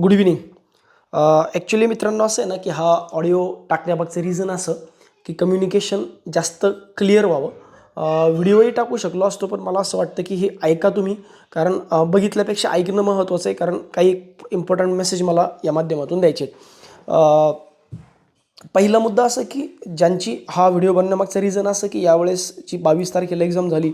Good evening actually मित्रांनो असं आहे ना की हा ऑडिओ टाकण्यामागचं रिझन असं की कम्युनिकेशन जास्त क्लिअर व्हावं. Uh, व्हिडिओही टाकू शकलो असतो पण मला असं वाटतं की हे ऐका तुम्ही. कारण uh, बघितल्यापेक्षा ऐकणं महत्त्वाचं आहे कारण काही इम्पॉर्टंट मेसेज मला या माध्यमातून द्यायचे आहेत. Uh, पहिला मुद्दा असं की ज्यांची हा व्हिडिओ बनण्यामागचं रिझन असं की यावेळेस जी बावीस तारखेला एक्झाम झाली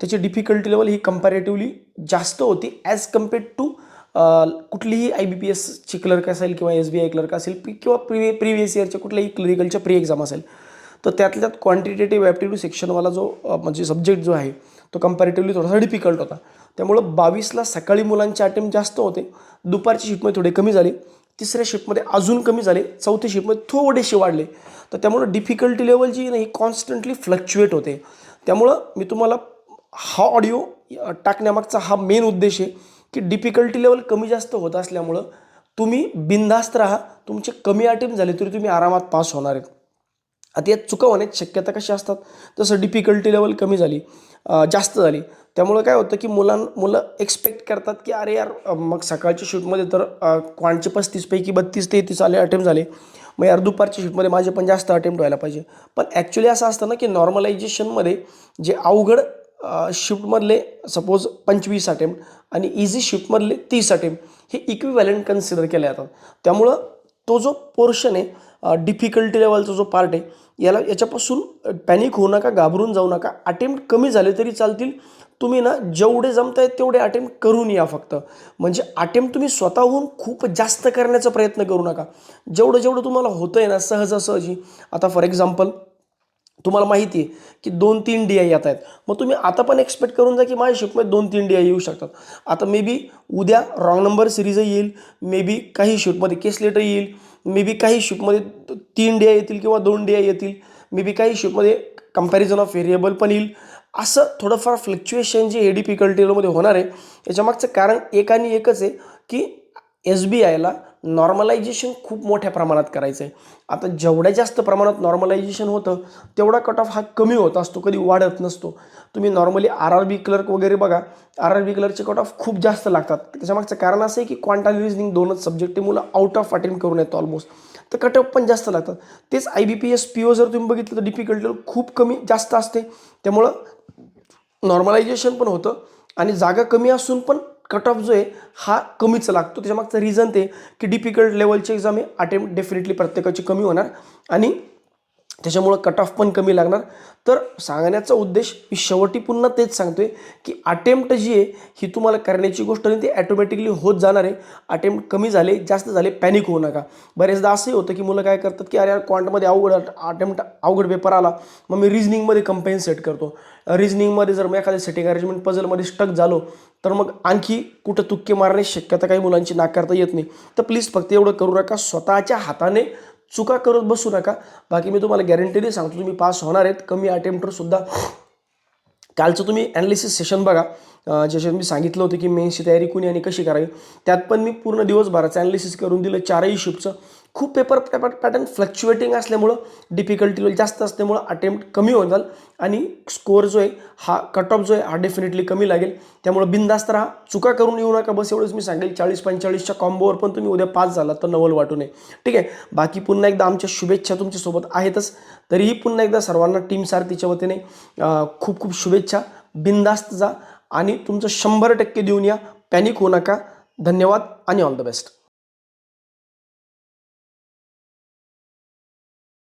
त्याची डिफिकल्टी लेवल ही कंपॅरेटिव्हली जास्त होती ॲज कम्पेअर्ड टू कुठलीही आय बी पी एसची क्लर्क असेल किंवा एस बी आय क्लर्क असेल पी किंवा प्रिव्हि प्रिव्हियस इयरच्या कुठल्याही क्लरिकलच्या प्री एक्झाम असेल तर त्यातल्या त्यात क्वांटिटेटिव्ह ॲप्टिट्यूड सेक्शनवाला जो म्हणजे सब्जेक्ट जो आहे तो कंपॅरेटिव्हली थोडासा डिफिकल्ट होता. त्यामुळं बावीसला सकाळी मुलांचे अटेम्प्ट जास्त होते दुपारची शिफ्टमध्ये थोडे कमी झाले तिसऱ्या शिफ्टमध्ये अजून कमी झाले चौथ्या शिफ्टमध्ये थोडेसे वाढले. तर त्यामुळं डिफिकल्टी लेवल जी नाही ही कॉन्स्टंटली फ्लक्च्युएट होते. त्यामुळं मी तुम्हाला हा ऑडिओ टाकण्यामागचा हा मेन उद्देश आहे की डिफिकल्टी लेवल कमी जास्त होत असल्यामुळं तुम्ही बिनधास्त राहा तुमचे कमी अटेम्प्ट झाले तरी तुम्ही आरामात पास होणार आहेत. आता यात चुका होण्याची शक्यता कशी असतात? तसं डिफिकल्टी लेवल कमी झाली जास्त झाली त्यामुळं काय होतं की मुलां मुलं एक्सपेक्ट करतात की अरे यार मग सकाळच्या शूटमध्ये तर क्वांटचे पस्तीसपैकी बत्तीस तेहतीस आले अटेम्प्ट झाले. मग यार दुपारच्या शिफ्टमध्ये माझे पण जास्त अटेम्प्ट व्हायला पाहिजे. पण ॲक्च्युली असं असतं ना की नॉर्मलायझेशनमध्ये जे अवघड शिफ्टमधले सपोज पंचवीस अटेम्प्ट आणि इझी शिफ्टमधले तीस अटेम्प्ट हे इक्विव्हॅलंट कन्सिडर केले जातात. त्यामुळं तो जो पोर्शन आहे डिफिकल्टी लेवलचा जो पार्ट आहे याला याच्यापासून पॅनिक होऊ नका घाबरून जाऊ नका. अटेम्प्ट कमी झाले तरी चालतील. तुम्ही ना जेवढे जमताय तेवढे अटेम्प्ट करून या फक्त. म्हणजे अटेम्प्ट तुम्ही स्वतःहून खूप जास्त करण्याचा प्रयत्न करू नका. जेवढं जेवढं तुम्हाला होतं आहे ना सहजासहजी. आता फॉर एक्झाम्पल तुम्हाला माहिती आहे की दोन तीन डी आय येत आहेत. मग तुम्ही आता पण एक्सपेक्ट करून जा की माझ्या शिफ्टमध्ये दोन तीन डी आय येऊ शकतात. आता मे बी उद्या रॉंग नंबर सिरीजही येईल मे बी काही शिफ्टमध्ये केस लेटर येईल मे बी काही शिफ्टमध्ये तीन डी आय येतील किंवा दोन डी आय येतील मे बी काही शिफ्टमध्ये कंपॅरिझन ऑफ व्हेरिएबल पण येईल. असं थोडंफार फ्लक्च्युएशन जे ए डी पिकल्टीमध्ये होणार आहे याच्यामागचं कारण एक आणि एकच आहे की एस बी आयला नॉर्मलायझेशन खूप मोठ्या प्रमाणात करायचं आहे आता जेवढ्या जास्त प्रमाणात नॉर्मलायझेशन होतं तेवढा कट ऑफ हा कमी होत असतो कधी वाढत नसतो. तुम्ही normally R R B clerk वगैरे बघा आर आर बी क्लर्कचे कट ऑफ खूप जास्त लागतात. त्याच्यामागचं कारण असं आहे की क्वांटा रिजनिंग दोनच सब्जेक्ट ते मुलं आउट ऑफ अटेम्प्ट करून येतो ऑलमोस्ट तर कट ऑफ पण जास्त लागतात. तेच I B P S P O जर तुम्ही बघितलं तर डिफिकल्टी खूप कमी जास्त असते. त्यामुळं नॉर्मलायझेशन पण होतं आणि जागा कमी असून पण कट ऑफ जो आहे हा कमीच लागतो. त्याच्यामागचं रिझन ते की डिफिकल्ट लेवलची एक्झाम आहे अटेम्प्ट डेफिनेटली प्रत्येकाची कमी होणार. आणि त्याच्यामुळं कट ऑफ पण कमी लागणार. तर सांगण्याचा उद्देश मी शेवटी पुन्हा तेच सांगतोय की अटेम्प्ट जी आहे ही तुम्हाला करण्याची गोष्ट नाही ती ॲटोमॅटिकली होत जाणार आहे. अटेम्प्ट कमी झाले जास्त झाले पॅनिक होऊ नका. बरेचदा असंही होतं की मुलं काय करतात की अरे यार क्वांटमध्ये अवघड अटेम्प्ट अवघड पेपर आला. मग मी रिजनिंगमध्ये कंपेन्सेट करतो. रिजनिंगमध्ये जर मी एखाद्या सेटिंग अरेंजमेंट पझलमध्ये स्टक झालो तर मग आणखी कुठं तुक्के मारण्याची शक्यता काही मुलांची नाकारता येत नाही. तर प्लीज फक्त एवढं करू नका. स्वतःच्या हाताने चुका करत बसू नका. बाकी मी तुम्हाला गॅरंटीने सांगतो तुम्ही पास होणार आहेत. कमी अटेम्प्टवरसुद्धा कालचं तुम्ही ॲनालिसिस सेशन बघा. अं, ज्याच्यात मी सांगितलं होतं की मेन्सची तयारी कुणी आणि कशी करावी त्यात पण मी पूर्ण दिवसभराचं ॲनालिसिस करून दिलं चारही शिफ्टचं खूप पेपर पॅटर्न फ्लक्च्युएटिंग असल्यामुळं डिफिकल्टी लेवल जास्त असल्यामुळं अटेम्प्ट कमी होऊन जाईल आणि स्कोअर जो आहे हा कट ऑफ जो आहे हा डेफिनेटली कमी लागेल. त्यामुळं बिंदास्त राहा. चुका करून येऊ नका बस. एवढंच मी सांगेल. चाळीस पंचेचाळीसच्या कॉम्बोवर पण तुम्ही उद्या पास झाला तर नवल वाटू नये. ठीक आहे? बाकी पुन्हा एकदा आमच्या शुभेच्छा तुमच्यासोबत आहेतच. तरीही पुन्हा एकदा सर्वांना टीम सारथीच्या वतीने खूप खूप शुभेच्छा. बिंदास्त जा. आणि तुमचं शंभर टक्के देऊन या. पॅनिक होऊ नका. धन्यवाद. आणि ऑल द बेस्ट